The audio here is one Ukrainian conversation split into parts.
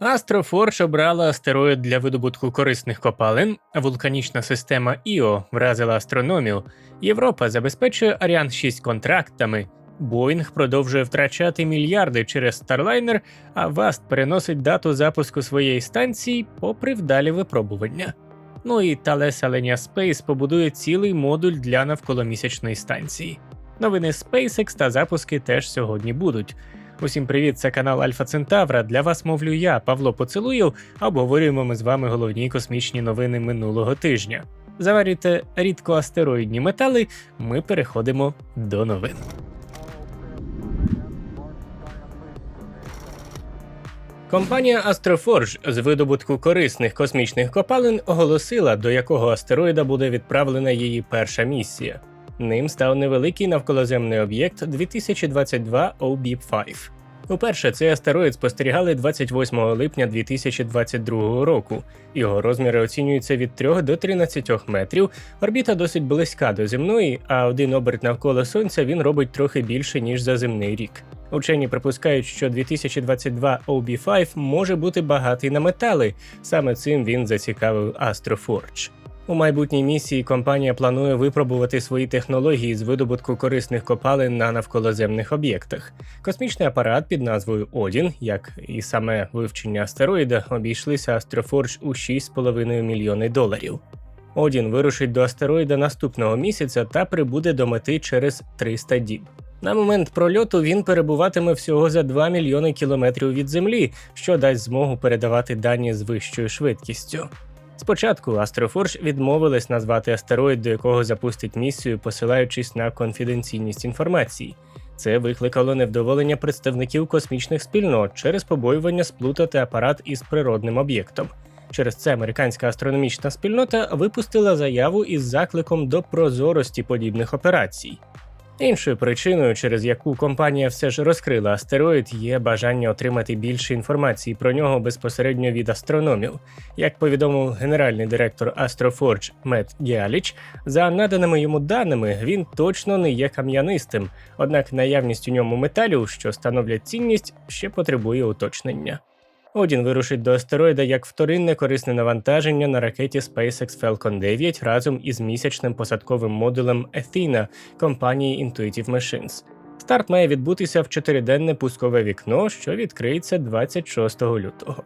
Астрофорж обрала астероїд для видобутку корисних копалин, вулканічна система Іо вразила астрономію. Європа забезпечує Аріан 6 контрактами. Боїнг продовжує втрачати мільярди через Starliner, а Васт переносить дату запуску своєї станції попри вдалі випробування. Ну і Thales Alenia Space побудує цілий модуль для навколомісячної станції. Новини SpaceX та запуски теж сьогодні будуть. Усім привіт, це канал Альфа Центавра. Для вас мовлю я, Павло Поцелуєв. Обговорюємо ми з вами головні космічні новини минулого тижня. Заварюйте рідкоастероїдні метали. Ми переходимо до новин. Компанія Astroforge з видобутку корисних космічних копалин оголосила, до якого астероїда буде відправлена її перша місія. Ним став невеликий навколоземний об'єкт 2022 OB5. Уперше цей астероїд спостерігали 28 липня 2022 року. Його розміри оцінюються від 3 до 13 метрів. Орбіта досить близька до земної, а один оберт навколо сонця він робить трохи більше ніж за земний рік. Учені припускають, що 2022 OB5 може бути багатий на метали. Саме цим він зацікавив Astroforge. У майбутній місії компанія планує випробувати свої технології з видобутку корисних копалин на навколоземних об'єктах. Космічний апарат під назвою Одін, як і саме вивчення астероїда, обійшлися Astroforge у 6,5 мільйони доларів. Одін вирушить до астероїда наступного місяця та прибуде до мети через 300 діб. На момент прольоту він перебуватиме всього за 2 мільйони кілометрів від Землі, що дасть змогу передавати дані з вищою швидкістю. Спочатку Astroforge відмовилась назвати астероїд, до якого запустить місію, посилаючись на конфіденційність інформації. Це викликало невдоволення представників космічних спільнот через побоювання сплутати апарат із природним об'єктом. Через це американська астрономічна спільнота випустила заяву із закликом до прозорості подібних операцій. Іншою причиною, через яку компанія все ж розкрила астероїд, є бажання отримати більше інформації про нього безпосередньо від астрономів. Як повідомив генеральний директор Astroforge Мет Гіаліч, за наданими йому даними, він точно не є кам'янистим, однак наявність у ньому металів, що становлять цінність, ще потребує уточнення. Одін вирушить до астероїда як вторинне корисне навантаження на ракеті SpaceX Falcon 9 разом із місячним посадковим модулем Athena компанії Intuitive Machines. Старт має відбутися в чотириденне пускове вікно, що відкриється 26 лютого.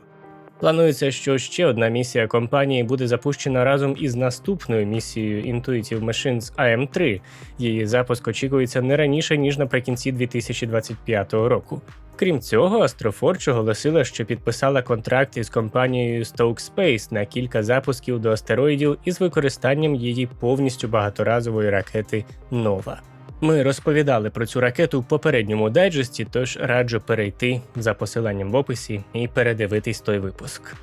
Планується, що ще одна місія компанії буде запущена разом із наступною місією Intuitive Machines AM3. Її запуск очікується не раніше ніж наприкінці 2025 року. Крім цього, Astroforge оголосила, що підписала контракт із компанією Stoke Space на кілька запусків до астероїдів із використанням її повністю багаторазової ракети Нова. Ми розповідали про цю ракету в попередньому дайджесті, тож раджу перейти за посиланням в описі і передивитись той випуск.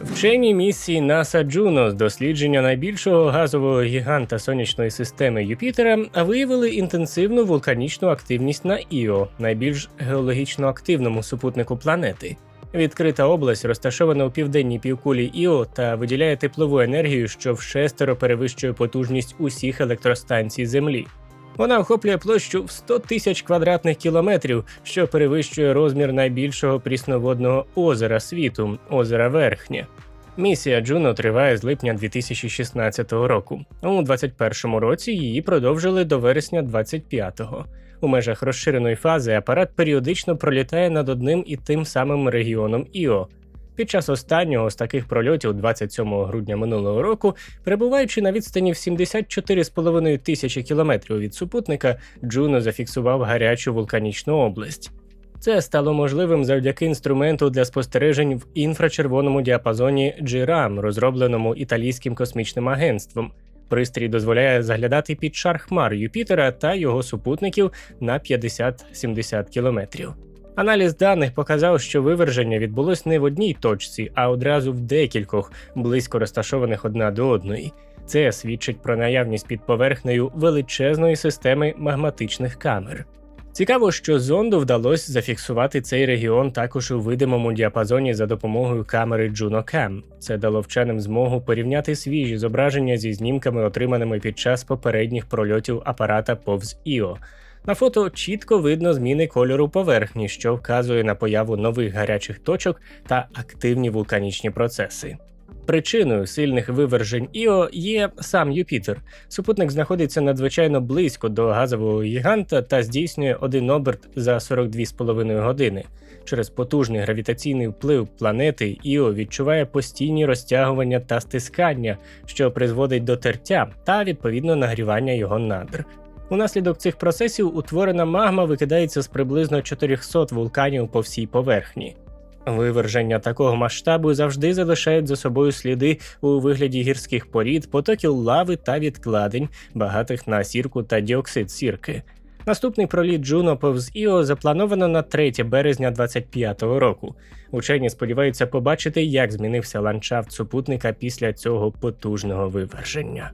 Вчені місії NASA Juno з дослідження найбільшого газового гіганта сонячної системи Юпітера виявили інтенсивну вулканічну активність на Іо, найбільш геологічно активному супутнику планети. Відкрита область розташована у південній півкулі Іо та виділяє теплову енергію, що вшестеро перевищує потужність усіх електростанцій Землі. Вона охоплює площу в 100 тисяч квадратних кілометрів, що перевищує розмір найбільшого прісноводного озера світу озера Верхнє. Місія Джуно триває з липня 2016 року. У 2021 році її продовжили до вересня 2025-го. У межах розширеної фази апарат періодично пролітає над одним і тим самим регіоном Іо. Під час останнього з таких прольотів, 27 грудня минулого року, перебуваючи на відстані в 74,5 тисячі кілометрів від супутника, Джуно зафіксував гарячу вулканічну область. Це стало можливим завдяки інструменту для спостережень в інфрачервоному діапазоні GRAM, розробленому італійським космічним агентством. Пристрій дозволяє заглядати під шар хмар Юпітера та його супутників на 50-70 кілометрів. Аналіз даних показав, що виверження відбулось не в одній точці, а одразу в декількох, близько розташованих одна до одної. Це свідчить про наявність під поверхнею величезної системи магматичних камер. Цікаво, що зонду вдалося зафіксувати цей регіон також у видимому діапазоні за допомогою камери JunoCam. Це дало вченим змогу порівняти свіжі зображення зі знімками, отриманими під час попередніх прольотів апарата повз Іо. На фото чітко видно зміни кольору поверхні, що вказує на появу нових гарячих точок та активні вулканічні процеси. Причиною сильних вивержень Іо є сам Юпітер. Супутник знаходиться надзвичайно близько до газового гіганта та здійснює один оберт за 42,5 години. Через потужний гравітаційний вплив планети Іо відчуває постійні розтягування та стискання, що призводить до тертя та відповідно нагрівання його надр. Унаслідок цих процесів утворена магма викидається з приблизно 400 вулканів по всій поверхні. Виверження такого масштабу завжди залишають за собою сліди у вигляді гірських порід, потоків лави та відкладень, багатих на сірку та діоксид сірки. Наступний проліт Джуно повз Іо заплановано на 3 березня 2025 року. Учені сподіваються побачити, як змінився ландшафт супутника після цього потужного виверження.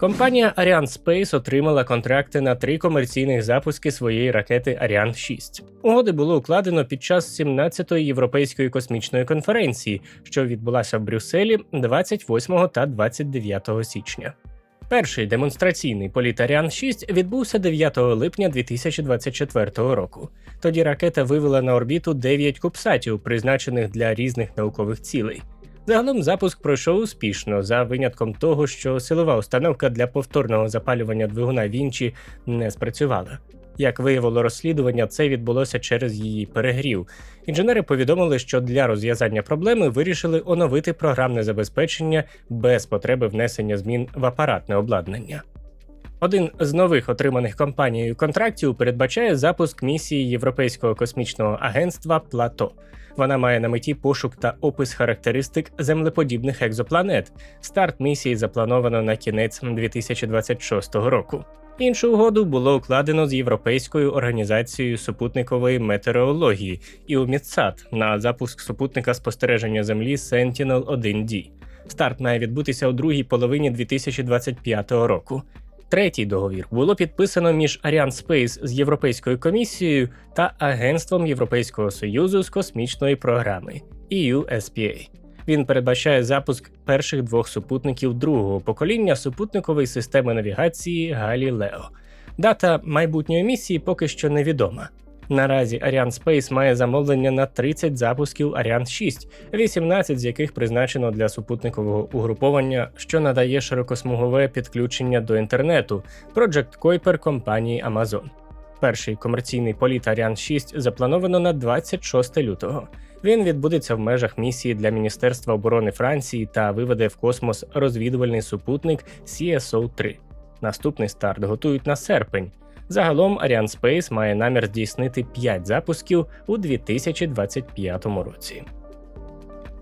Компанія Ariane Space отримала контракти на три комерційних запуски своєї ракети Ariane 6. Угоди було укладено під час 17-ї європейської космічної конференції, що відбулася в Брюсселі 28 та 29 січня. Перший демонстраційний політ Ariane 6 відбувся 9 липня 2024 року. Тоді ракета вивела на орбіту 9 кубсатів, призначених для різних наукових цілей. Загалом запуск пройшов успішно, за винятком того, що силова установка для повторного запалювання двигуна Вінчі не спрацювала. Як виявило розслідування, це відбулося через її перегрів. Інженери повідомили, що для розв'язання проблеми вирішили оновити програмне забезпечення без потреби внесення змін в апаратне обладнання. Один з нових отриманих компанією контрактів передбачає запуск місії Європейського космічного агентства Плато. Вона має на меті пошук та опис характеристик землеподібних екзопланет. Старт місії заплановано на кінець 2026 року. Іншу угоду було укладено з Європейською організацією супутникової метеорології ІУМІТСАТ на запуск супутника спостереження Землі Sentinel 1D. Старт має відбутися у другій половині 2025 року. Третій договір було підписано між Ariane Space з Європейською комісією та Агентством Європейського союзу з космічної програми EUSPA. Він передбачає запуск перших двох супутників другого покоління супутникової системи навігації Галілео. Дата майбутньої місії поки що невідома. Наразі Ariane Space має замовлення на 30 запусків Ariane 6, 18 з яких призначено для супутникового угруповання, що надає широкосмугове підключення до інтернету Project Kuiper компанії Amazon. Перший комерційний політ Ariane 6 заплановано на 26 лютого. Він відбудеться в межах місії для Міністерства оборони Франції та виведе в космос розвідувальний супутник CSO-3. Наступний старт готують на серпень. Загалом Ariane Space має намір здійснити 5 запусків у 2025 році.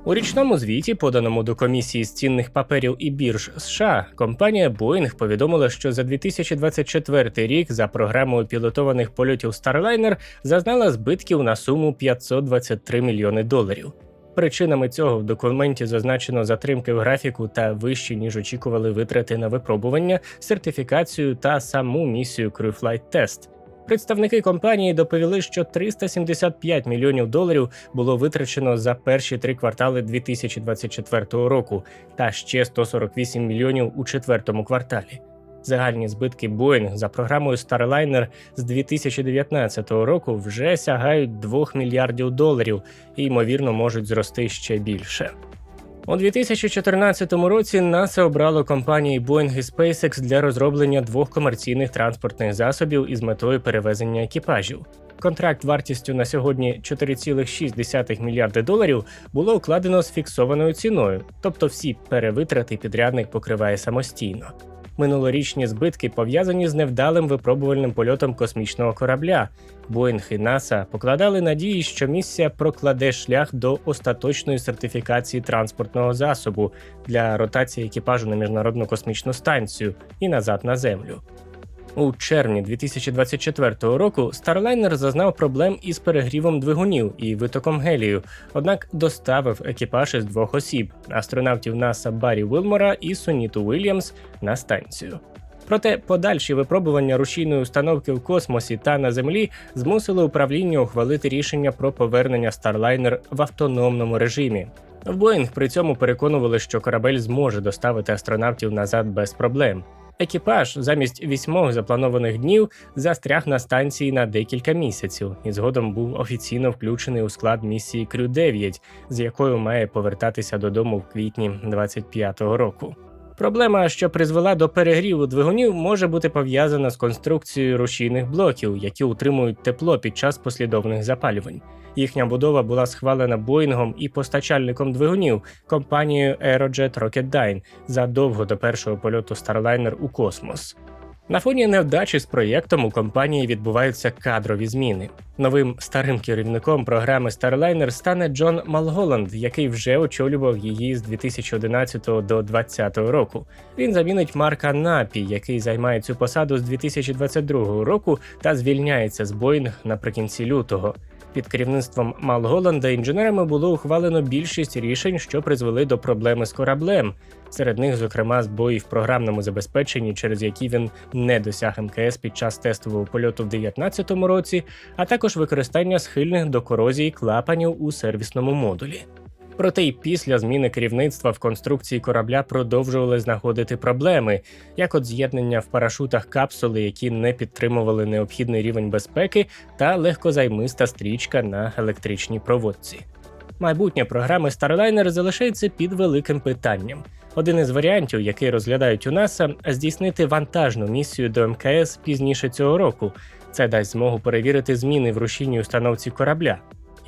У річному звіті, поданому до комісії з цінних паперів і бірж США, компанія Boeing повідомила, що за 2024 рік за програмою пілотованих польотів Starliner зазнала збитків на суму 523 мільйони доларів. Причинами цього в документі зазначено затримки в графіку та вищі, ніж очікували витрати на випробування, сертифікацію та саму місію Crew Flight Test. Представники компанії доповіли, що 375 мільйонів доларів було витрачено за перші три квартали 2024 року, та ще 148 мільйонів у четвертому кварталі. Загальні збитки Boeing за програмою Starliner з 2019 року вже сягають 2 мільярдів доларів і ймовірно можуть зрости ще більше. У 2014 році НАСА обрало компанії Boeing і SpaceX для розроблення двох комерційних транспортних засобів із метою перевезення екіпажів. Контракт вартістю на сьогодні 4,6 мільярди доларів було укладено з фіксованою ціною, тобто всі перевитрати підрядник покриває самостійно. Минулорічні збитки пов'язані з невдалим випробувальним польотом космічного корабля. Боїнг і НАСА покладали надії, що місія прокладе шлях до остаточної сертифікації транспортного засобу для ротації екіпажу на міжнародну космічну станцію і назад на землю. У червні 2024 року Starliner зазнав проблем із перегрівом двигунів і витоком гелію, однак доставив екіпаж із двох осіб астронавтів НАСА Баррі Вилмора і Соніту Уільямс на станцію. Проте подальші випробування рушійної установки в космосі та на землі змусили управління ухвалити рішення про повернення Starliner в автономному режимі. В Боїнг при цьому переконували, що корабель зможе доставити астронавтів назад без проблем. Екіпаж замість вісьмох запланованих днів застряг на станції на декілька місяців і згодом був офіційно включений у склад місії Крю 9 з якою має повертатися додому в квітні 25-го року. Проблема, що призвела до перегріву двигунів, може бути пов'язана з конструкцією рушійних блоків, які утримують тепло під час послідовних запалювань. Їхня будова була схвалена Боїнгом і постачальником двигунів компанією Aerojet Rocketdyne задовго до першого польоту Starliner у космос. На фоні невдачі з проєктом у компанії відбуваються кадрові зміни. Новим старим керівником програми Starliner стане Джон Малголанд, який вже очолював її з 2011 до 2020 року. Він замінить Марка Напі, який займає цю посаду з 2022 року та звільняється з Боїнг наприкінці лютого. Під керівництвом Малголанда інженерами було ухвалено більшість рішень, що призвели до проблеми з кораблем. Серед них, зокрема, збої в програмному забезпеченні, через які він не досяг МКС під час тестового польоту в 2019 році, а також використання схильних до корозії клапанів у сервісному модулі. Проте й після зміни керівництва в конструкції корабля продовжували знаходити проблеми, як от з'єднання в парашутах капсули, які не підтримували необхідний рівень безпеки, та легкозаймиста стрічка на електричній проводці. Майбутнє програми Starliner залишається під великим питанням. Один із варіантів, який розглядають у НАСА, здійснити вантажну місію до МКС пізніше цього року. Це дасть змогу перевірити зміни в рушійній установці корабля.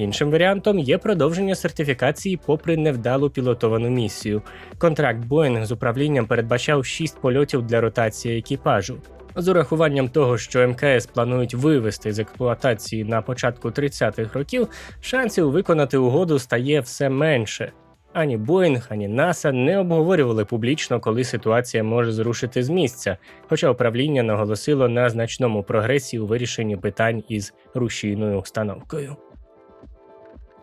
Іншим варіантом є продовження сертифікації попри невдалу пілотовану місію. Контракт Boeing з управлінням передбачав 6 польотів для ротації екіпажу. З урахуванням того, що МКС планують вивести з експлуатації на початку 30-х років, шансів виконати угоду стає все менше. Ані Боїнг, ані НАСА не обговорювали публічно, коли ситуація може зрушити з місця, хоча управління наголосило на значному прогресі у вирішенні питань із рушійною установкою.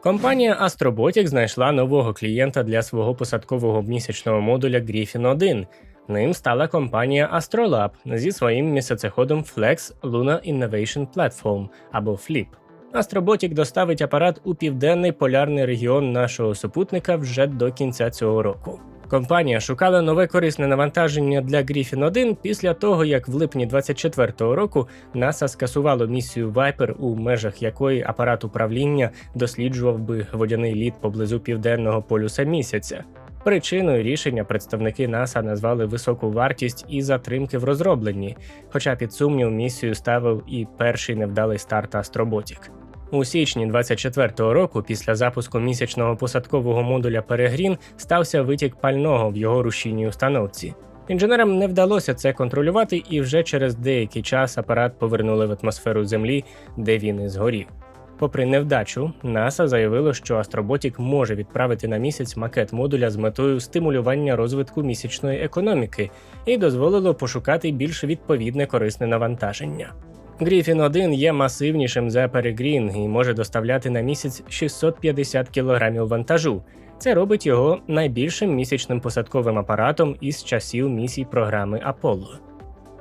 Компанія Astrobotic знайшла нового клієнта для свого посадкового місячного модуля Griffin 1. Ним стала компанія Astrolab зі своїм місяцеходом Flex Luna Innovation Platform або FLIP. Astrobotic доставить апарат у південний полярний регіон нашого супутника вже до кінця цього року. Компанія шукала нове корисне навантаження для Griffin 1 після того, як в липні 24-го року НАСА скасувало місію Viper, у межах якої апарат управління досліджував би водяний лід поблизу південного полюса місяця. Причиною рішення представники НАСА назвали високу вартість і затримки в розробленні, хоча під сумнів місію ставив і перший невдалий старт Астроботік. У січні 24-го року, після запуску місячного посадкового модуля Перегрін, стався витік пального в його рушійній установці. Інженерам не вдалося це контролювати, і вже через деякий час апарат повернули в атмосферу Землі, де він і згорів. Попри невдачу, НАСА заявило, що Астроботік може відправити на місяць макет модуля з метою стимулювання розвитку місячної економіки і дозволило пошукати більш відповідне корисне навантаження. Griffin 1 є масивнішим за Peregrine і може доставляти на місяць 650 кг вантажу. Це робить його найбільшим місячним посадковим апаратом із часів місій програми Apollo.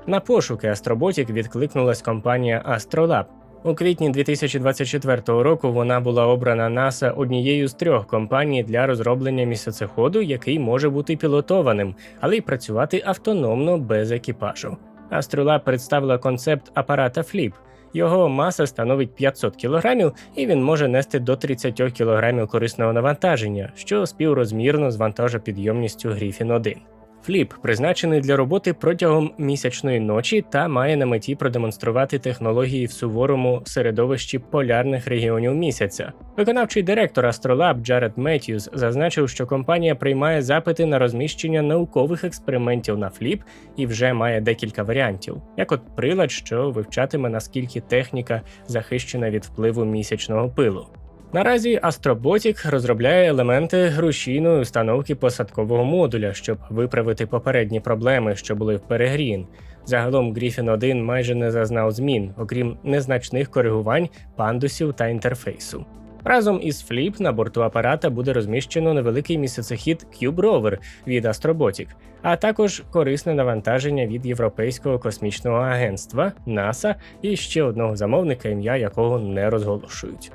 На пошуки Астроботік відкликнулась компанія Astrolab. У квітні 2024 року вона була обрана НАСА однією з трьох компаній для розроблення місяцеходу, який може бути пілотованим, але й працювати автономно без екіпажу. Astrolab представила концепт апарата Фліп. Його маса становить 500 кг, і він може нести до 30 кг корисного навантаження, що співрозмірно з вантажопідйомністю Гріфін 1. Фліп призначений для роботи протягом місячної ночі та має на меті продемонструвати технології в суворому середовищі полярних регіонів місяця. Виконавчий директор Astrolab Джаред Меттьюз зазначив, що компанія приймає запити на розміщення наукових експериментів на фліп і вже має декілька варіантів, як от прилад, що вивчатиме наскільки техніка захищена від впливу місячного пилу. Наразі Astrobotic розробляє елементи рушійної установки посадкового модуля, щоб виправити попередні проблеми, що були в Перегрін. Загалом Griffin 1 майже не зазнав змін, окрім незначних коригувань, пандусів та інтерфейсу. Разом із Flip на борту апарата буде розміщено невеликий місяцехід Cube Rover від Astrobotic, а також корисне навантаження від Європейського космічного агентства НАСА і ще одного замовника, ім'я якого не розголошують.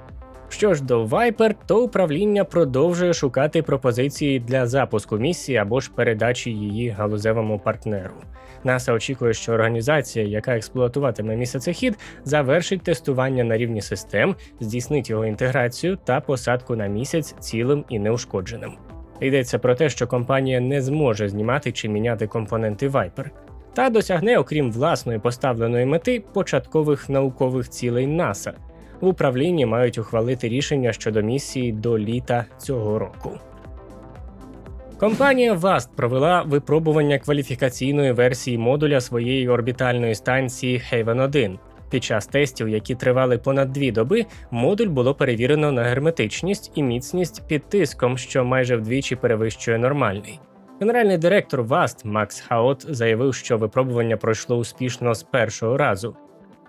Що ж до Viper, то управління продовжує шукати пропозиції для запуску місії або ж передачі її галузевому партнеру. НАСА очікує, що організація, яка експлуатуватиме місяцехід, завершить тестування на рівні систем, здійснить його інтеграцію та посадку на місяць цілим і неушкодженим. Йдеться про те, що компанія не зможе знімати чи міняти компоненти Viper, та досягне, окрім власної поставленої мети, початкових наукових цілей НАСА. В управлінні мають ухвалити рішення щодо місії до літа цього року. Компанія VAST провела випробування кваліфікаційної версії модуля своєї орбітальної станції Haven 1. Під час тестів, які тривали понад дві доби, модуль було перевірено на герметичність і міцність під тиском, що майже вдвічі перевищує нормальний. Генеральний директор VAST Макс Хаот заявив, що випробування пройшло успішно з першого разу.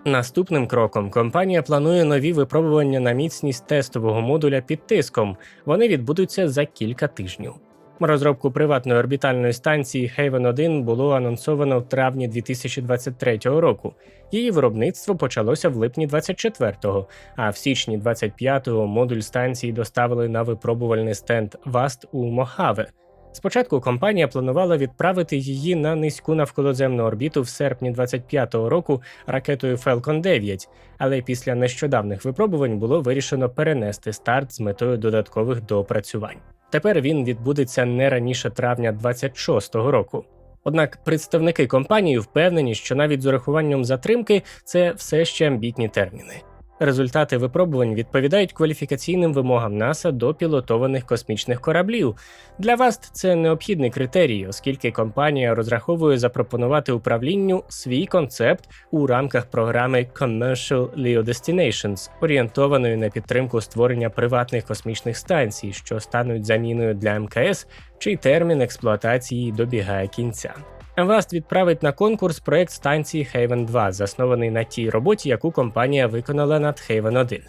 Наступним кроком компанія планує нові випробування на міцність тестового модуля під тиском. Вони відбудуться за кілька тижнів. Розробку приватної орбітальної станції Haven 1 було анонсовано в травні 2023 року. Її виробництво почалося в липні 24-го, а в січні 25-го модуль станції доставили на випробувальний стенд VAST у Мохаве. Спочатку компанія планувала відправити її на низьку навколоземну орбіту в серпні 25-го року ракетою Falcon 9, але після нещодавних випробувань було вирішено перенести старт з метою додаткових доопрацювань. Тепер він відбудеться не раніше травня 26-го року. Однак представники компанії впевнені, що навіть з урахуванням затримки це все ще амбітні терміни. Результати випробувань відповідають кваліфікаційним вимогам НАСА до пілотованих космічних кораблів. Для вас це необхідний критерій, оскільки компанія розраховує запропонувати управлінню свій концепт у рамках програми Commercial LEO Destinations, орієнтованої на підтримку створення приватних космічних станцій, що стануть заміною для МКС, чий термін експлуатації добігає кінця. Васт відправить на конкурс проект станції Haven 2, заснований на тій роботі, яку компанія виконала над Haven 1.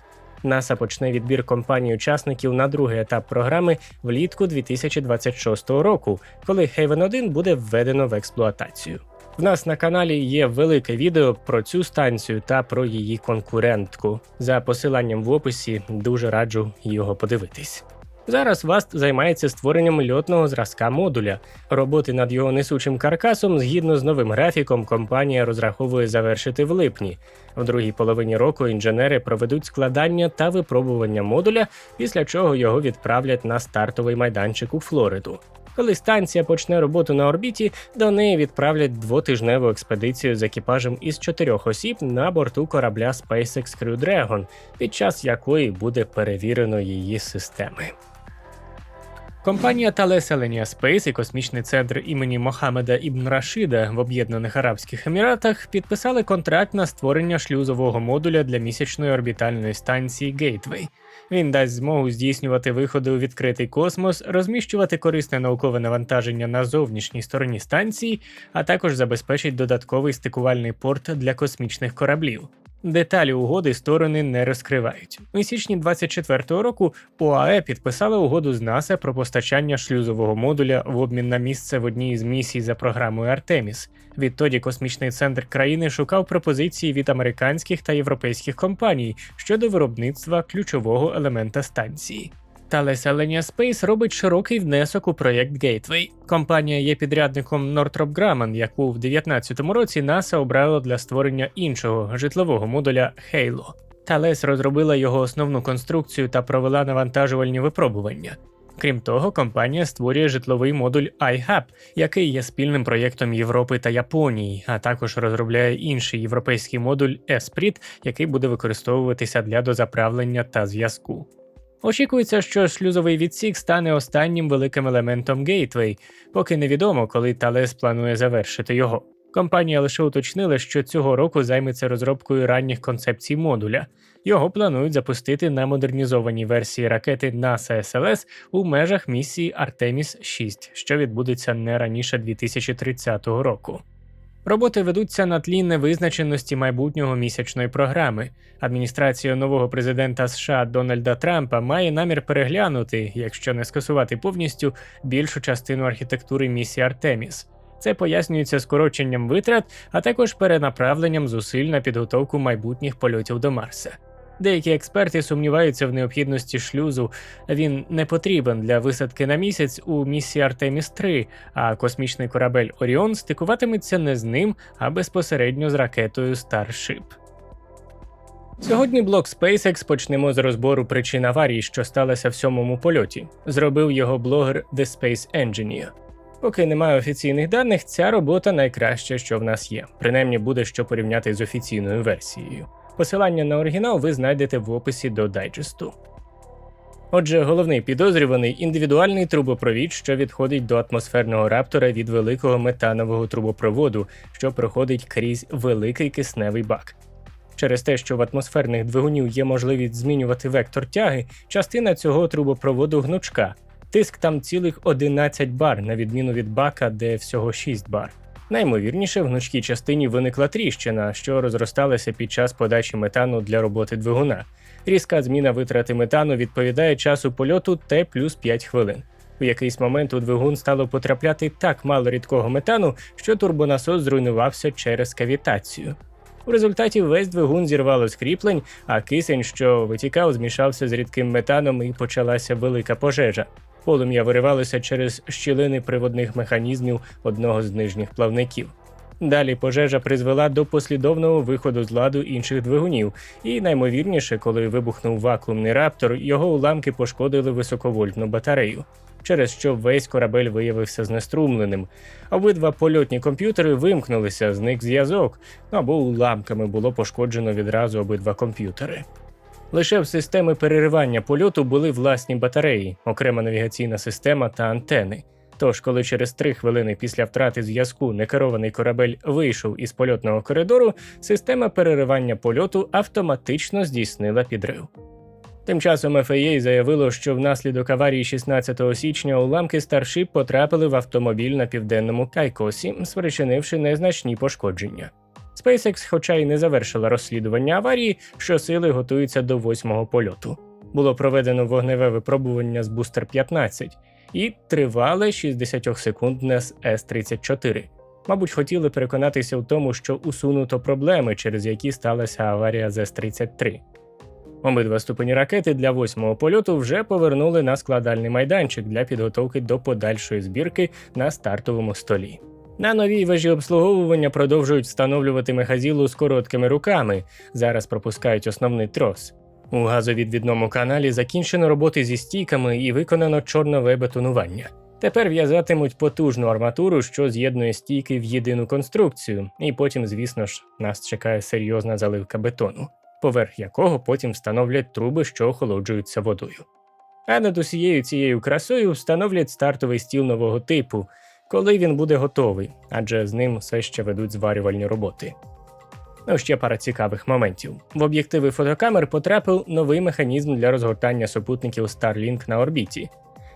НАСА почне відбір компаній учасників на другий етап програми влітку 2026 року, коли Haven 1 буде введено в експлуатацію. В нас на каналі є велике відео про цю станцію та про її конкурентку. За посиланням в описі дуже раджу його подивитись. Зараз ВАСТ займається створенням льотного зразка модуля. Роботи над його несучим каркасом, згідно з новим графіком, компанія розраховує завершити в липні. В другій половині року інженери проведуть складання та випробування модуля, після чого його відправлять на стартовий майданчик у Флориду. Коли станція почне роботу на орбіті, до неї відправлять двотижневу експедицію з екіпажем із чотирьох осіб на борту корабля SpaceX Crew Dragon, під час якої буде перевірено її системи. Компанія Thales Space і космічний центр імені Мохамеда Ібн Рашида в Об'єднаних Арабських Еміратах підписали контракт на створення шлюзового модуля для місячної орбітальної станції Gateway. Він дасть змогу здійснювати виходи у відкритий космос, розміщувати корисне наукове навантаження на зовнішній стороні станції, а також забезпечить додатковий стикувальний порт для космічних кораблів. Деталі угоди сторони не розкривають. У січні 24-го року ОАЕ підписала угоду з НАСА про постачання шлюзового модуля в обмін на місце в одній з місій за програмою Артеміс. Відтоді космічний центр країни шукав пропозиції від американських та європейських компаній щодо виробництва ключового елемента станції. Alenia Space робить широкий внесок у проєкт Gateway. Компанія є підрядником Northrop Grumman, яку в 2019 році НАСА обрало для створення іншого житлового модуля Halo. Thales розробила його основну конструкцію та провела навантажувальні випробування. Крім того, компанія створює житловий модуль iHub, який є спільним проєктом Європи та Японії, а також розробляє інший європейський модуль Esprit, який буде використовуватися для дозаправлення та зв'язку. Очікується, що шлюзовий відсік стане останнім великим елементом Gateway, поки невідомо, коли Thales планує завершити його. Компанія лише уточнила, що цього року займеться розробкою ранніх концепцій модуля. Його планують запустити на модернізованій версії ракети NASA SLS у межах місії Artemis 6, що відбудеться не раніше 2030 року. Роботи ведуться на тлі невизначеності майбутнього місячної програми. Адміністрація нового президента США Дональда Трампа має намір переглянути, якщо не скасувати повністю більшу частину архітектури місії Артеміс. Це пояснюється скороченням витрат, а також перенаправленням зусиль на підготовку майбутніх польотів до Марса. Деякі експерти сумніваються в необхідності шлюзу. Він не потрібен для висадки на місяць у місії Артеміс 3, а космічний корабель Оріон стикуватиметься не з ним, а безпосередньо з ракетою Starship. Сьогодні блок SpaceX почнемо з розбору причин аварії, що сталося в сьомому польоті. Зробив його блогер The Space Engineer. Поки немає офіційних даних, ця робота найкраща, що в нас є. Принаймні буде що порівняти з офіційною версією. Посилання на оригінал ви знайдете в описі до дайджесту. Отже, головний підозрюваний індивідуальний трубопровід, що відходить до атмосферного раптора від великого метанового трубопроводу, що проходить крізь великий кисневий бак. Через те, що в атмосферних двигунів є можливість змінювати вектор тяги, частина цього трубопроводу гнучка. Тиск там цілих 11 бар, на відміну від бака, де всього 6 бар. Наймовірніше, в гнучкій частині виникла тріщина, що розросталася під час подачі метану для роботи двигуна. Різка зміна витрати метану відповідає часу польоту Т плюс 5 хвилин. У якийсь момент у двигун стало потрапляти так мало рідкого метану, що турбонасос зруйнувався через кавітацію. У результаті весь двигун зірвало з кріплень, а кисень, що витікав, змішався з рідким метаном і почалася велика пожежа. Полум'я виривалося через щілини приводних механізмів одного з нижніх плавників. Далі пожежа призвела до послідовного виходу з ладу інших двигунів, і наймовірніше, коли вибухнув вакуумний раптор, його уламки пошкодили високовольтну батарею, через що весь корабель виявився знеструмленим. Обидва польотні комп'ютери вимкнулися, зник зв'язок, або уламками було пошкоджено відразу обидва комп'ютери. Лише в системи переривання польоту були власні батареї, окрема навігаційна система та антени. Тож, коли через три хвилини після втрати зв'язку некерований корабель вийшов із польотного коридору, система переривання польоту автоматично здійснила підрив. Тим часом FAA заявило, що внаслідок аварії 16 січня уламки Starship потрапили в автомобіль на південному Кайкосі, спричинивши незначні пошкодження. SpaceX, хоча й не завершила розслідування аварії, щосили готується до восьмого польоту. Було проведено вогневе випробування з Booster 15 і тривале 60-секундне з С-34. Мабуть, хотіли переконатися в тому, що усунуто проблеми, через які сталася аварія з С-33. Обидва ступені ракети для восьмого польоту вже повернули на складальний майданчик для підготовки до подальшої збірки на стартовому столі. На новій вежі обслуговування продовжують встановлювати мехазілу з короткими руками. Зараз пропускають основний трос. У газовідвідному каналі закінчено роботи зі стійками і виконано чорнове бетонування. Тепер в'язатимуть потужну арматуру, що з'єднує стійки в єдину конструкцію, і потім, звісно ж, нас чекає серйозна заливка бетону, поверх якого потім встановлять труби, що охолоджуються водою. А над усією цією красою встановлять стартовий стіл нового типу, коли він буде готовий, адже з ним все ще ведуть зварювальні роботи. Ну, ще пара цікавих моментів. В об'єктиви фотокамер потрапив новий механізм для розгортання супутників Starlink на орбіті.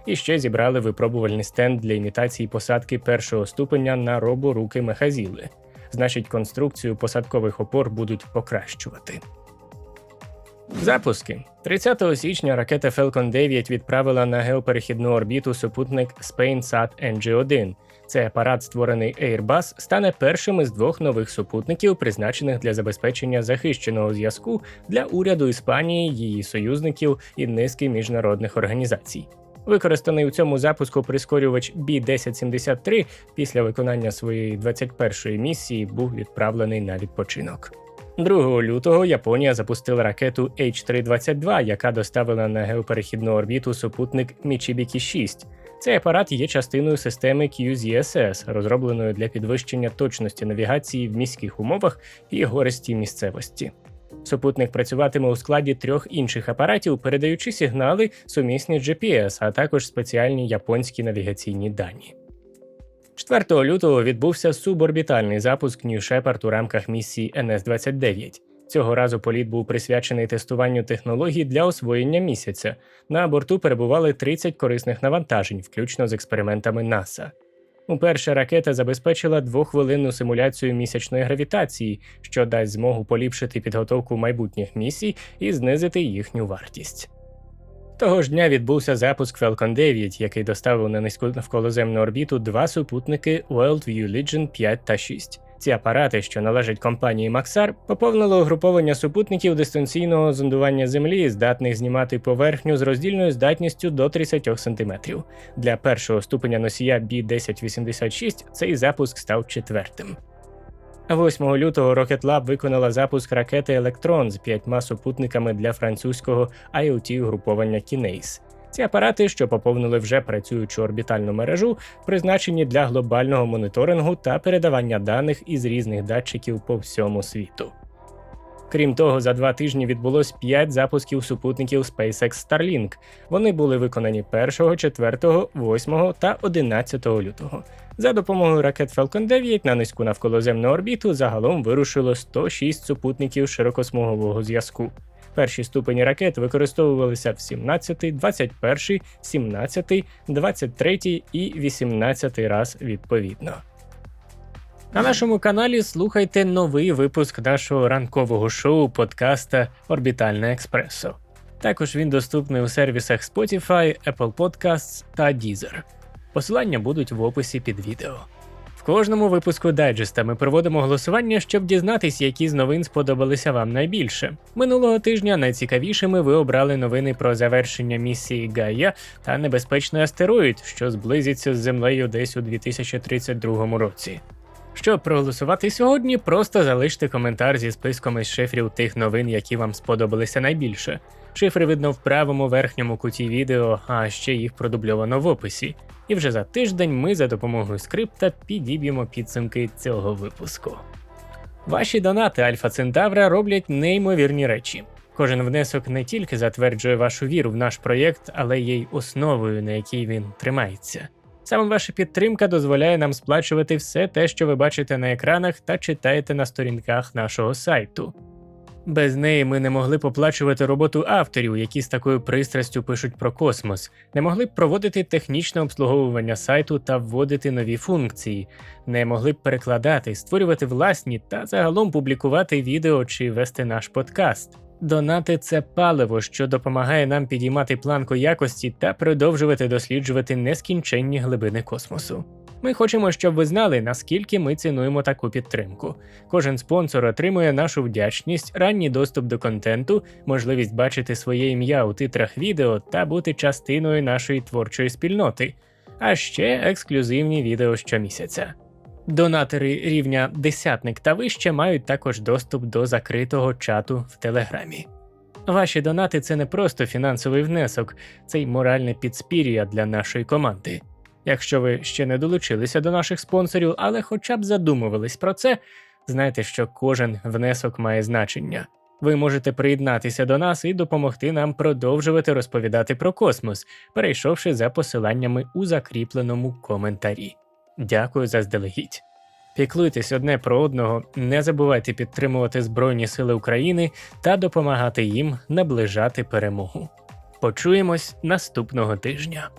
І ще зібрали випробувальний стенд для імітації посадки першого ступеня на роборуки мехазіли. Значить, конструкцію посадкових опор будуть покращувати. Запуски 30 січня ракета Falcon 9 відправила на геоперехідну орбіту супутник SpainSat NG-1. Цей апарат, створений Airbus, стане першим із двох нових супутників, призначених для забезпечення захищеного зв'язку для уряду Іспанії, її союзників і низки міжнародних організацій. Використаний у цьому запуску прискорювач B1073 після виконання своєї 21-ї місії був відправлений на відпочинок. 2 лютого Японія запустила ракету H322, яка доставила на геоперехідну орбіту супутник Michibiki 6. Цей апарат є частиною системи QZSS, розробленої для підвищення точності навігації в міських умовах і гористій місцевості. Супутник працюватиме у складі трьох інших апаратів, передаючи сигнали сумісні GPS, а також спеціальні японські навігаційні дані. 4 лютого відбувся суборбітальний запуск New Shepard у рамках місії NS-29. Цього разу політ був присвячений тестуванню технологій для освоєння місяця. На борту перебували 30 корисних навантажень, включно з експериментами НАСА. Уперше ракета забезпечила двохвилинну симуляцію місячної гравітації, що дасть змогу поліпшити підготовку майбутніх місій і знизити їхню вартість. Того ж дня відбувся запуск Falcon 9, який доставив на низьку навколоземну орбіту два супутники WorldView Legion 5 та 6. Ці апарати, що належать компанії Maxar, поповнили угруповання супутників дистанційного зондування Землі, здатних знімати поверхню з роздільною здатністю до 30 см. Для першого ступеня носія B1086 цей запуск став четвертим. 8 лютого Rocket Lab виконала запуск ракети Електрон з п'ятьма супутниками для французького IoT угруповання Кінейс. Ці апарати, що поповнили вже працюючу орбітальну мережу, призначені для глобального моніторингу та передавання даних із різних датчиків по всьому світу. Крім того, за два тижні відбулось 5 запусків супутників SpaceX Starlink. Вони були виконані 1, 4, 8 та 11 лютого. За допомогою ракет Falcon 9 на низьку навколоземну орбіту загалом вирушило 106 супутників широкосмугового зв'язку. Перші ступені ракет використовувалися в 17, 21, 17, 23 і 18 раз відповідно. На нашому каналі слухайте новий випуск нашого ранкового шоу подкаста Орбітальне Експресо. Також він доступний у сервісах Spotify, Apple Podcasts та Deezer. Посилання будуть в описі під відео. В кожному випуску дайджеста ми проводимо голосування, щоб дізнатись, які з новин сподобалися вам найбільше. Минулого тижня найцікавішими ви обрали новини про завершення місії Гая та небезпечний астероїд, що зблизиться з землею десь у 2032 році. Щоб проголосувати сьогодні, просто залиште коментар зі списком із шифрів тих новин, які вам сподобалися найбільше. Шифри видно в правому верхньому куті відео, а ще їх продубльовано в описі. І вже за тиждень ми за допомогою скрипта підіб'ємо підсумки цього випуску. Ваші донати Альфа Центавра роблять неймовірні речі. Кожен внесок не тільки затверджує вашу віру в наш проєкт, але й основою, на якій він тримається. Саме ваша підтримка дозволяє нам сплачувати все те, що ви бачите на екранах та читаєте на сторінках нашого сайту. Без неї ми не могли б оплачувати роботу авторів, які з такою пристрастю пишуть про космос, не могли б проводити технічне обслуговування сайту та вводити нові функції, не могли б перекладати, створювати власні та загалом публікувати відео чи вести наш подкаст. Донати це паливо, що допомагає нам підіймати планку якості та продовжувати досліджувати нескінченні глибини космосу. Ми хочемо, щоб ви знали, наскільки ми цінуємо таку підтримку. Кожен спонсор отримує нашу вдячність, ранній доступ до контенту, можливість бачити своє ім'я у титрах відео та бути частиною нашої творчої спільноти, а ще ексклюзивні відео щомісяця. Донатори рівня десятник та вище мають також доступ до закритого чату в Телеграмі. Ваші донати це не просто фінансовий внесок, це й моральне підспір'я для нашої команди. Якщо ви ще не долучилися до наших спонсорів, але хоча б задумувались про це, знайте, що кожен внесок має значення. Ви можете приєднатися до нас і допомогти нам продовжувати розповідати про космос, перейшовши за посиланнями у закріпленому коментарі. Дякую заздалегідь. Піклуйтесь одне про одного, не забувайте підтримувати Збройні Сили України та допомагати їм наближати перемогу. Почуємось наступного тижня.